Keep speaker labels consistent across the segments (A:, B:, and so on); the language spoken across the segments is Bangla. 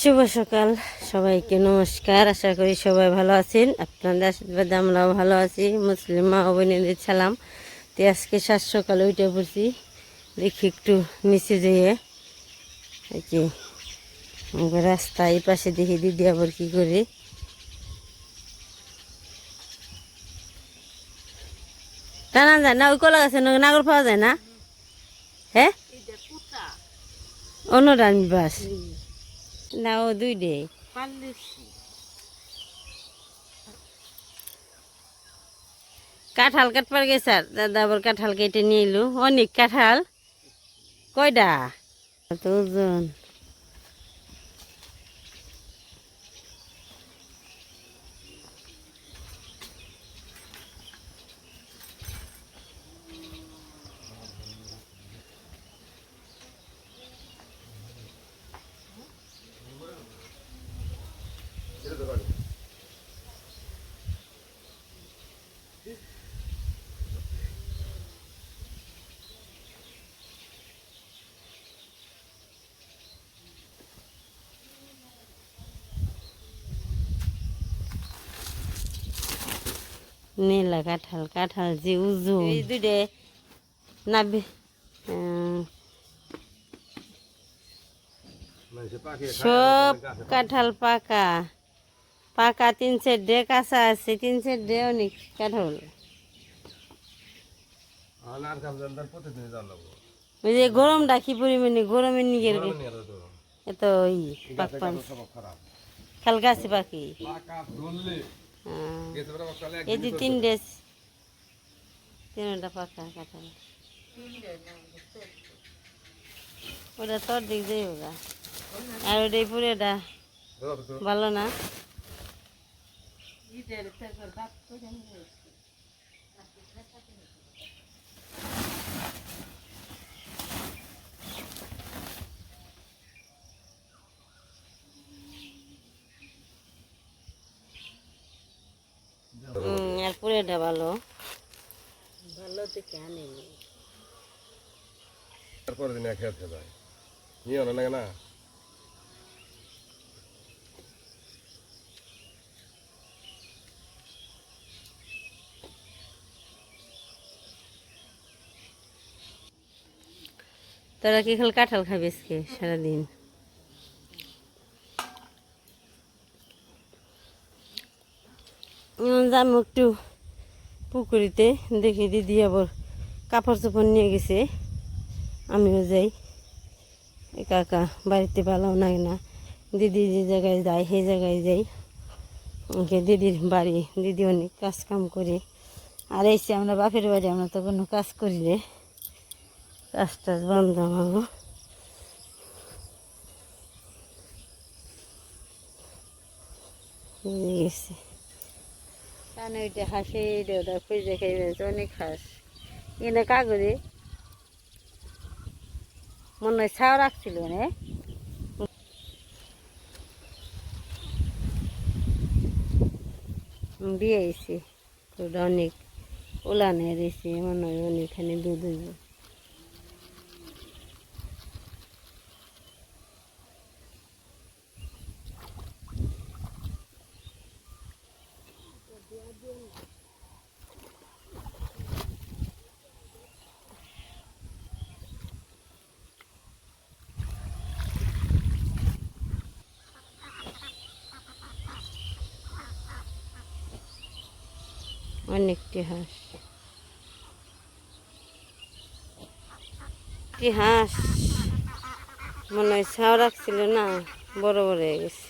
A: শুভ সকাল। সবাইকে নমস্কার। আশা করি সবাই ভালো আছেন। আপনাদের আশীর্বাদে আমরাও ভালো আছি। মুসলিম মা ও বোনেদের সালাম। তো আজকে সাত সকালে উঠে পড়ছি। দেখি একটু নিচে যেয়ে। আমাকে রাস্তা এই পাশে দেখি দিদি আবার কী করে। টানা যায় না? ওই কলা গাছে নাগর পাওয়া যায় না? হ্যাঁ? অন্য বাস। না ও দুই ডে কাঁঠাল কাটবার গেছে আর দাদা আবার কাঁঠাল কেটে নিয়ে এলো। অনেক কাঁঠাল। কয়টা ওজন। নীলা কাঁঠাল কাঁঠাল যে উজু এই দুইটে নাবি সব কাঁঠাল পাকা। পাকা তিন সেট ডে কাঁচা আছে তিন সেট ডে অনেক কাঁঠাল। ওই যে গরমটা কি পরিমাণে? গরমে নিয়ে এত ই পাক পান খাল গাছে পাখি। এই যে তিন ড্রেস। তিনটা পাকা কাটা ওটা তোর দিক দিয়ে ওগা। আর ওটাই পুরোটা। ভালো না? আর পুরোটা ভালো। ভালো দেখে আনেনি
B: তারপরে দিন এক খেতে যায়। নিয়ে না না?
A: তোরা কি খাল কাঁঠাল খাবি আজকে সারাদিন? যাম একটু পুকুরিতে, দেখি দিদি আবার কাপড় চোপড় নিয়ে গেছে। আমিও যাই। একা বাড়িতে ভালো লাগে না। দিদি যে জায়গায় যায়, সেই জায়গায় যাই। দিদির বাড়ি, দিদি অনেক কাজ কাম করে। আর এসে আমরা বাপের বাড়ি, আমরা তো কোনো কাজ করি রে। কাজ টাজ বন্ধ আমাগো গেছে। কানে ওইটা হাসে ওটা খুঁজে খাইবে অনেক হাস। এনে কাগজে মনে হয় ছাও রাখছিল নে। দিয়ে এসে অনেক ওলানে রয়েছে মনে হয় দুধ হইব। অনেকটি হাঁস। কি হাঁস। মনে হয় ছাও রাখছিল না, বড় বড় হয়ে গেছে।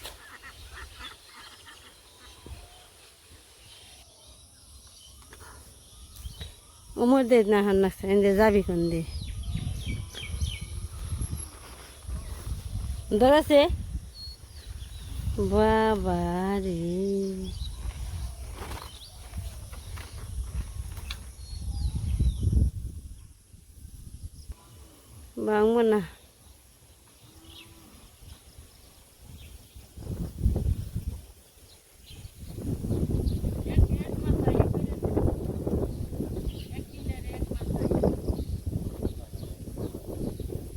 A: ওমর দে না হান না এনে যাবি কোন দে ধরেছে? বাবা রে ভাঙবো না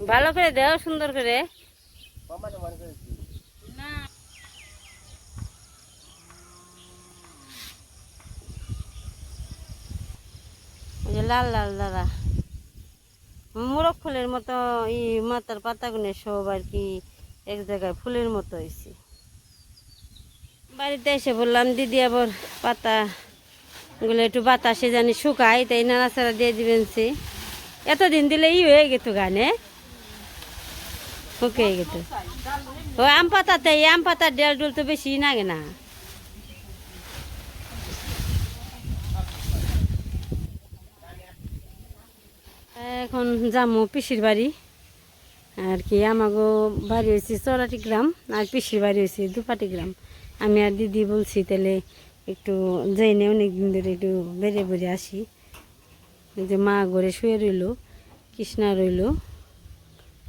A: ভালো করে দেও সুন্দর করে। লাল লাল দাদা। মোরগ ফুলের মতো ই মাথার পাতাগুলো সব আর কি এক জায়গায় ফুলের মতো হয়েছে বাড়িতে এসে বললাম, দিদি, আবার পাতা গুলো একটু বাতাসে জানি শুকায়, তাই নাড়াচাড়া দিয়ে দিবেন সে। এতদিন দিলে ই হয়ে গেত গানে শুকিয়ে গেত। ও আম পাতাতে, এই আম পাতার ডেল ডুল তো বেশি লাগে না। এখন যামো পিসির বাড়ি। আর কি, আমাগো বাড়ি হয়েছে চৌরাটি গ্রাম, আর পিসির বাড়ি হয়েছে দুপাটি গ্রাম। আমি আর দিদি বলছি, তাহলে একটু যাই অনেক দিন ধরে একটু বেড়ে বেড়ে আসি। যে মা ঘরে শুয়ে রইল, কৃষ্ণা রইল,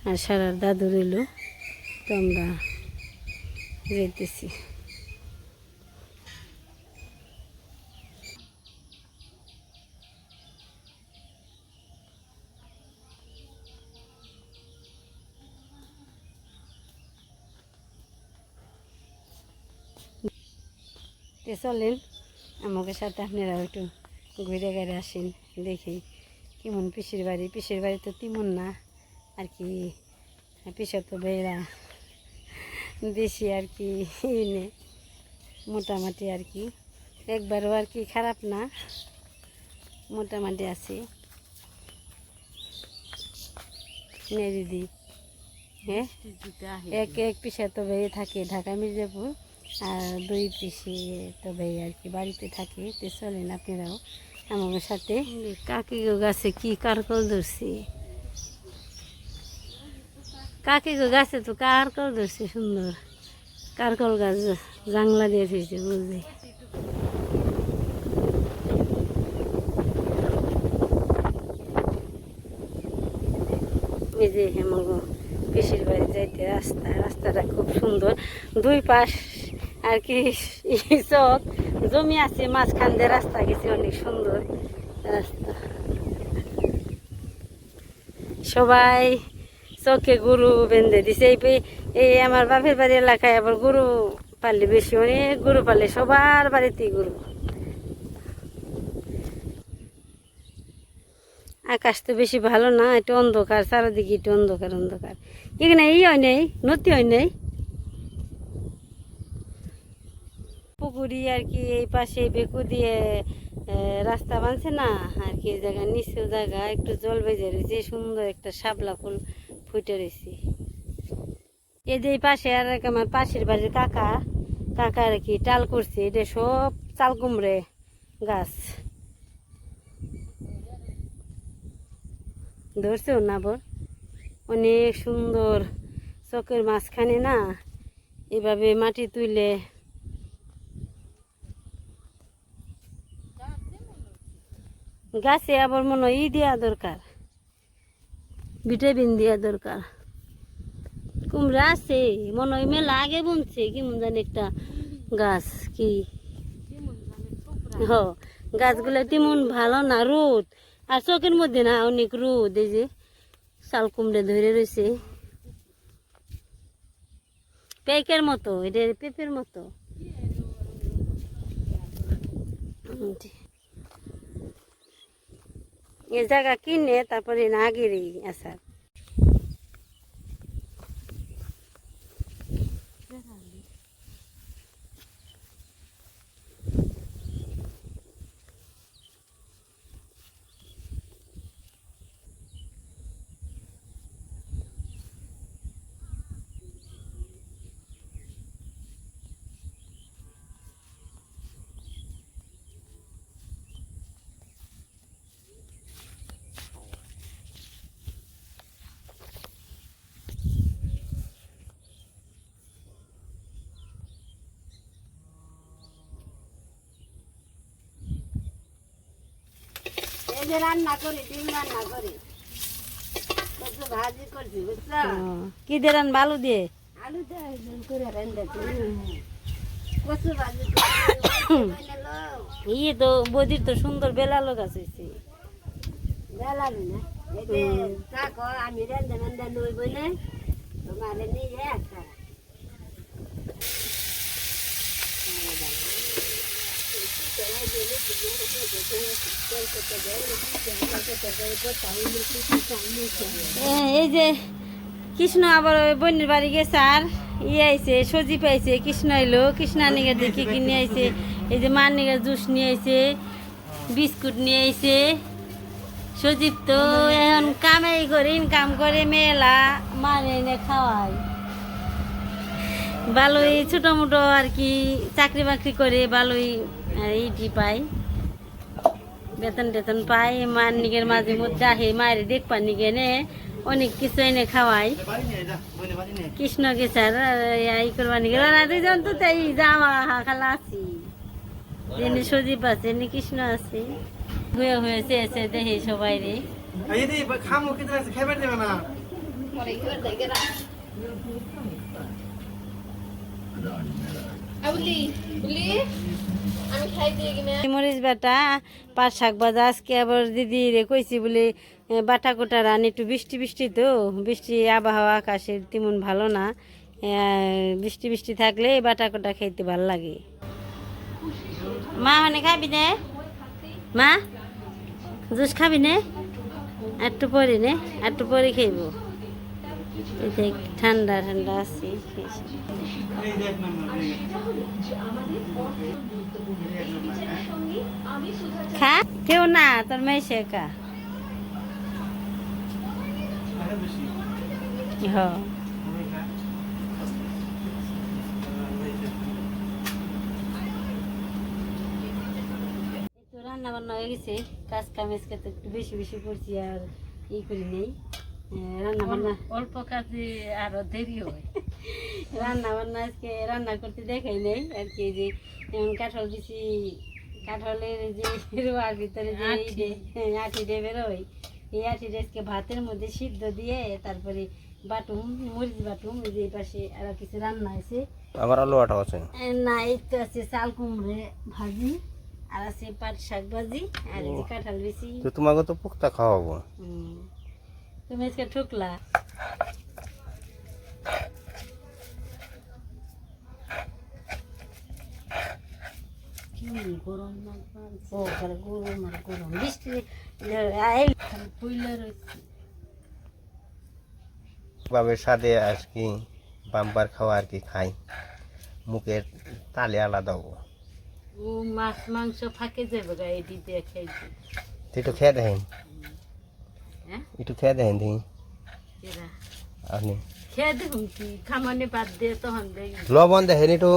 A: আর সারার দাদু রইল। তো আমরা যেতেছি তো চলেন আমাকে সাথে আপনারাও একটু ঘুরে ঘুরে আসেন দেখি কেমন পিসির বাড়ি। পিসির বাড়ি তো তেমন না আর কি। পিসা তো বেড়া বেশি আর কি এনে মোটামুটি আর কি। একবারও আর কি খারাপ না মোটামুটি আছে। নে দিদি হ্যাঁ? এক এক পিসা তো বেয়ে থাকে ঢাকা মির্জাপুর। আর দুই পিসি তো ভাই আর কি বাড়িতে থাকে, তো চলেন আপনারাও আমার সাথে। কাকি গাছে কি কারকল ধরছে? কাকি গাছে তো কারকল ধরছে সুন্দর। কারকল গাছ জাংলা দিয়ে ফেলছে বুঝলি যে হেমাগো পিসির বাড়ি যাইতে, রাস্তা, রাস্তাটা খুব সুন্দর। দুই পাশ আর কি চক জমি আছে, মাঝখান দিয়ে রাস্তা গেছে, অনেক সুন্দর রাস্তা। সবাই চোখে গরু বেঁধে দিছে। এই এই আমার বাপের বাড়ি এলাকায় আবার গরু পাললে বেশি, অনেক গরু পালে, সবার বাড়িতেই গরু। আকাশ তো বেশি ভালো না, একটু অন্ধকার, চারিদিকে একটু অন্ধকার অন্ধকার। এখানে ই হয় নাই, নদী হয় নাই। পুকুরি আর কি, এই পাশে বেকু দিয়ে রাস্তা বানছে না, আর কি এই জায়গা নিচু জায়গা, একটু জল বেজে রয়েছে সুন্দর একটা শাপলা ফুল ফুটে রয়েছে। এই যে পাশে আর আমার পাশের বাড়ির কাকা কাকা আর কি টাল করছে এটা সব চাল কুমড়ে গাছ। ধরছেও না অনেক সুন্দর চকের মাঝখানে না, এভাবে মাটি তুলে গাছে আবার মনে হয় ই দেওয়া দরকার। ভিটামিন দেওয়া দরকার। কুমড়া আছে, মনে হয় মেলা আগে বুনছে, কেমন জানি একটা গাছ কি? হ, গাছগুলো তেমন ভালো না, রোদ। আর চোখের মধ্যে না অনেক রোদ, এই যে শাল কুমড়ে ধরে রয়েছে। পেকের মতো, এটা পেঁপের মতো। এ জায়গা কিনে তারপরে নাগিরি আসার
C: যে রান্না করি ডিম রান্না করি। কচু ভাজি করছি বুঝছ?
A: ও, কি দেন বালু দিয়ে?
C: আলু দিয়ে একদম করে। রান্নাছি কচু ভাজি করছি
A: ইয়ে তো বদির তো সুন্দর বেলা লোক আছে
C: বেলাবি না? এই যে থাকো আমি রান্ধে রান্ধে নই বলে তোমার নিয়ে একটা
A: ও এ, এই যে কৃষ্ণ আবার ওই বোনের বাড়ি গেছে আর ইয়ে আইছে সজি পাইছে কৃষ্ণ এলো কৃষ্ণ নিগে দেখি কি নিয়ে আইছে, এই যে মার নিগে জুস নিয়ে আইছে, বিস্কুট নিয়ে আইছে। সজীব তো এখন কামাই করে ইনকাম করে, মেলা মারে এনে খাওয়ায়। ভালোই ছোটো মোটো আর কি চাকরি বাকরি করে ভালোই ইটি পায়। বেতন টেতন পায় মার নিগের মাঝে মধ্যে আহে মায়ের দেখবার নিগে নে অনেক কিছু এনে খাওয়াই। কৃষ্ণকে স্যার এই করবার নিগে দুজন তো তাই যাওয়া খালা আছি। যেনি সজীব আছে এনে কৃষ্ণ আছে। হয়ে হয়েছে এসে দেখে সবাই রে
D: খামো খাইবার দেবে না?
A: মরিচ বাটা পাট শাক ভাজা আজকে আবার দিদি রে কইছি বলে বাটা কোটা রান একটু বৃষ্টি বৃষ্টি তো বৃষ্টি আবহাওয়া আকাশের তেমন ভালো না। বৃষ্টি বৃষ্টি থাকলে বাটা কোটা খাইতে ভালো লাগে। মা মানে খাবি নে? মা জুস খাবি নে? একটু পরে নে একটু পরে যে ঠান্ডা ঠান্ডা আছে খা? কেউ না, তোর মেয়ে শেখা হ। রান্না বান্না হয়ে গেছে, কাজ কাম আজকে তো একটু বেশি বেশি করছি আর ই করি নেই। রান্না বান্না।
C: অল্প কাজে আরও দেরি হয়।
A: রান্না বান্না আজকে রান্না করতে দেখাই নেই আর কি যে যেমন কাঁঠাল দিছি কাঁঠালের যে রোয়ার ভিতরে যে যে হ্যাঁ, বেরোয়। এই আঠিটা আজকে ভাতের মধ্যে সিদ্ধ দিয়ে তারপরে বাটুম মরিচ বাটুম এই যে পাশে আরও কিছু রান্না আছে
B: আমার আলু আটা আছে?
A: না এই তো আছে চাল কুমড়ে ভাজি আর আছে পাট শাক ভাজি আর এই যে কাঁঠাল বেশি
B: তো তোমাকে তো পুক্তা খাওয়াবো।
A: তুমি আজকে ঠুকলা। কি গরম গরম আর গরম। বৃষ্টি
B: বাবের সাথে আর কি বাম্পার খাওয়া আর কি খাই? মুখের তালে আলাদা হব।
A: ও মাছ মাংস ফাঁকে যাবে গা এটি দিয়ে খাইছি
B: তুই একটু খেয়ে দেখেন।
A: হ্যাঁ
B: একটু খেয়ে দেখেন দেখি। আপনি?
A: খেয়ে দেখুন কি খামানে বাদ দিয়ে তখন
B: লবণ দেখেন একটু।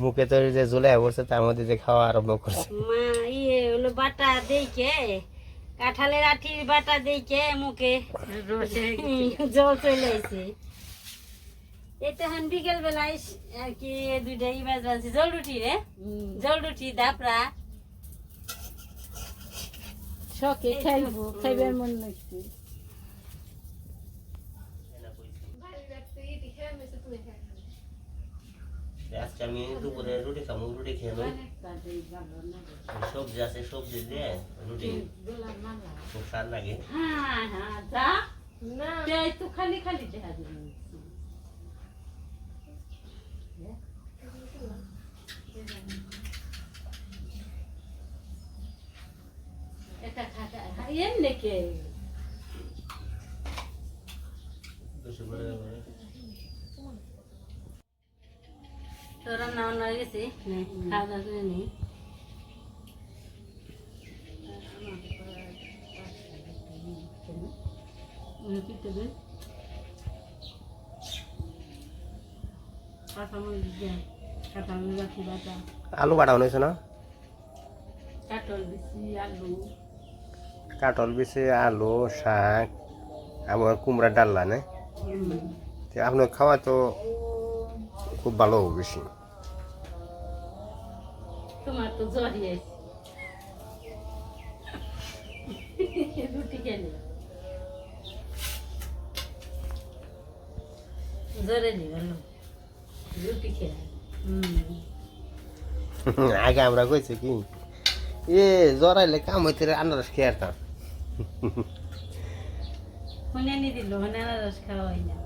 B: মুখে তো যে জুলে পড়ছে তার মধ্যে যে খাওয়া আরম্ভ করছে।
A: মা ইয়ে হলো বাটা দেইকে কাঁঠালের আঠির বাটা দেইকে মুখে? জল চলে আসে এই তখন বিকেল বেলায় আর কি দুইটা ইবাজ বানছি জল রুটি রে? জল রুটি দাপড়া। শখে খাইবো খাইবার মন লাগছে
B: আজকে আমি দুপুরে রুটি খাব রুটি খেয়ে নেই সবজি আছে সবজি দিয়ে রুটি খুব স্বাদ লাগে
A: হ্যাঁ হ্যাঁ যা না তো খালি খালি দেখা দিবি এমনি কে
B: বেশি করে
A: তো রান্না বান্না হয়ে গেছে খাওয়া দাওয়া করে
B: আলু বাটা হয়েছে না?
A: কাটল বেশি আলু।
B: কাটল বেশি আলু শাক আবার কুমড়া ডাল্লা না আপনার খাওয়া তো খুব ভালো বেশি।
A: তোমার তো জ্বরই রুটি খেলে জ্বরে নি ভালো রুটি খেলে
B: আগে আমরা কইছি কি এ জরাইলে কাম হইতে আনারস খেয়ে আসতাম
A: মনে নি দিল মনে আনারস খাওয়া হয় না